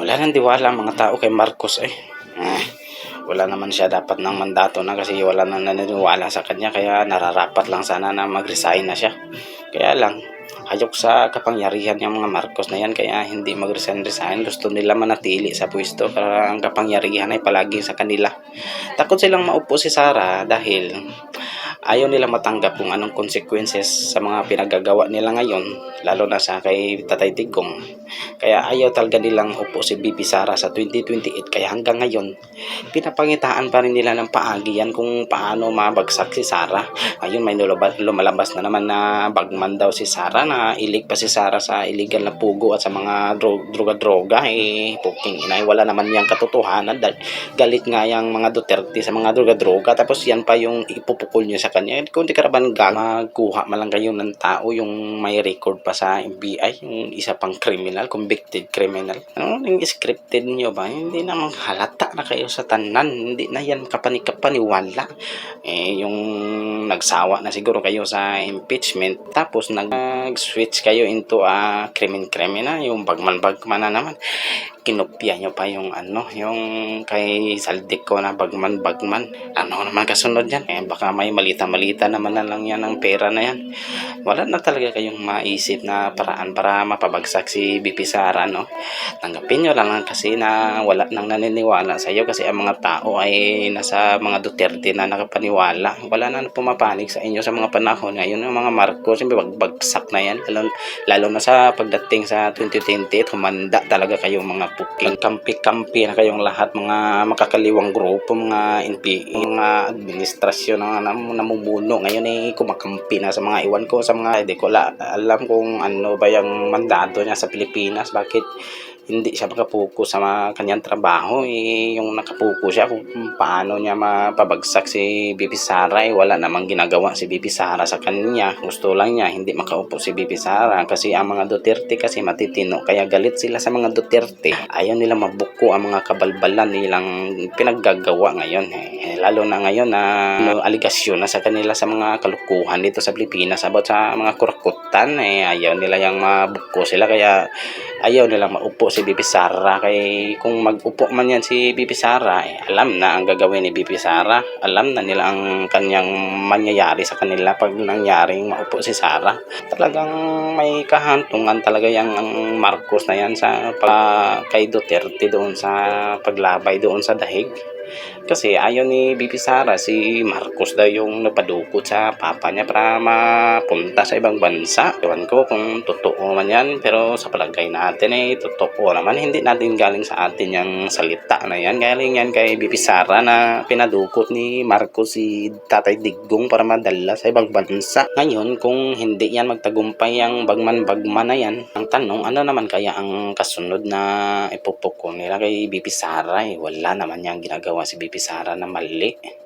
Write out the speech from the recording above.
wala nang diwala ang mga tao kay Marcos eh. Eh, wala naman siya dapat ng mandato na kasi wala nang naniniwala sa kanya kaya nararapat lang sana na mag-resign na siya. Kaya lang, hayok sa kapangyarihan yung mga Marcos na yan kaya hindi mag-resign-resign. Gusto nila manatili sa pwesto para ang kapangyarihan ay palagi sa kanila. Takot silang maupo si Sara dahil ayaw nila matanggap kung anong consequences sa mga pinagagawa nila ngayon lalo na sa kay Tatay Tigong kaya ayaw talaga nilang upo si BP Sara sa 2028 kaya hanggang ngayon pinapangitaan pa rin nila ng paagi yan kung paano mabagsak si Sara. Ayun may lumalabas na naman na bagman daw si Sara na ilig pa si Sara sa illegal na pugo at sa mga dro- droga-droga. Eh puking inay wala naman yang katotohanan dahil galit nga yung mga Duterte sa mga droga-droga. Tapos yan pa yung ipupukol nyo sa kanya. Kung di karaban gang magkuha malang kayo ng tao yung may record pa sa NBI yung isa pang criminal convicted criminal. Ano yung scripted nyo ba? Hindi naman halata na kayo sa tanan. Hindi na yan kapanikapaniwala. Eh yung nagsawa na siguro kayo sa impeachment tapos nag-switch kayo into a crimin criminal yung bagman bagman na naman kinopya nyo pa yung ano, yung kay Saldik ko na bagman bagman. Ano naman kasunod yan? Eh, baka may malita-malita naman na lang yan ng pera na yan. Wala na talaga kayong maisip na paraan para mapabagsak si BP Sara, no? Tanggapin nyo lang kasi na wala nang naniniwala sa iyo kasi ang mga tao ay nasa mga Duterte na nakapaniwala. Wala na pumapanig sa inyo sa mga panahon. Ngayon, yung mga Marcos, yung bagbagsak na yan. Lalo, lalo na sa pagdating sa 2028, humanda talaga kayong mga puking kampi-kampi na kayong lahat mga makakaliwang grupo mga NPA mga administrasyon na nam- namumuno. Ngayon eh kumakampi na sa mga iwan ko sa mga hindi ko la, alam kung ano ba yung mandato niya sa Pilipinas. Bakit hindi siya makapuko sa kanyang trabaho eh, yung nakapuko siya kung paano niya mapabagsak si BP Sara eh, wala namang ginagawa si BP Sara sa kanya. Gusto lang niya hindi makaupo si BP Sara. Kasi ang mga Duterte kasi matitino kaya galit sila sa mga Duterte. Ayaw nila mabuko ang mga kabalbalan nilang pinaggagawa ngayon eh, lalo na ngayon na ano, aligasyon na sa kanila sa mga kalukuhan dito sa Pilipinas about sa mga kurakutan eh, ayaw nila yung mabuko sila kaya ayaw nila maupo si BP Sara. Kay kung mag-upo man yan si BP Sara eh, alam na ang gagawin ni BP Sara. Alam na nila ang kanyang mangyayari sa kanila pag nangyaring maupo si Sara. Talagang may kahantungan talaga yung ang Marcos na yan sa pa, kay Duterte doon sa paglabay doon sa dahig kasi ayaw ni BP Sara si Marcos daw yung napadukot sa papa niya para mapunta sa ibang bansa. Ewan ko kung totoo man yan pero sa palagay natin eh totoo naman. Hindi natin galing sa atin yung salita na yan. Galing yan kay BP Sara na pinadukot ni Marcos si Tatay Digong para madala sa ibang bansa. Ngayon kung hindi yan magtagumpay ang bagman-bagman na yan, ang tanong ano naman kaya ang kasunod na ipupukon nila kay BP Sara eh. Wala naman yang ginagawa si BP Sara na mali.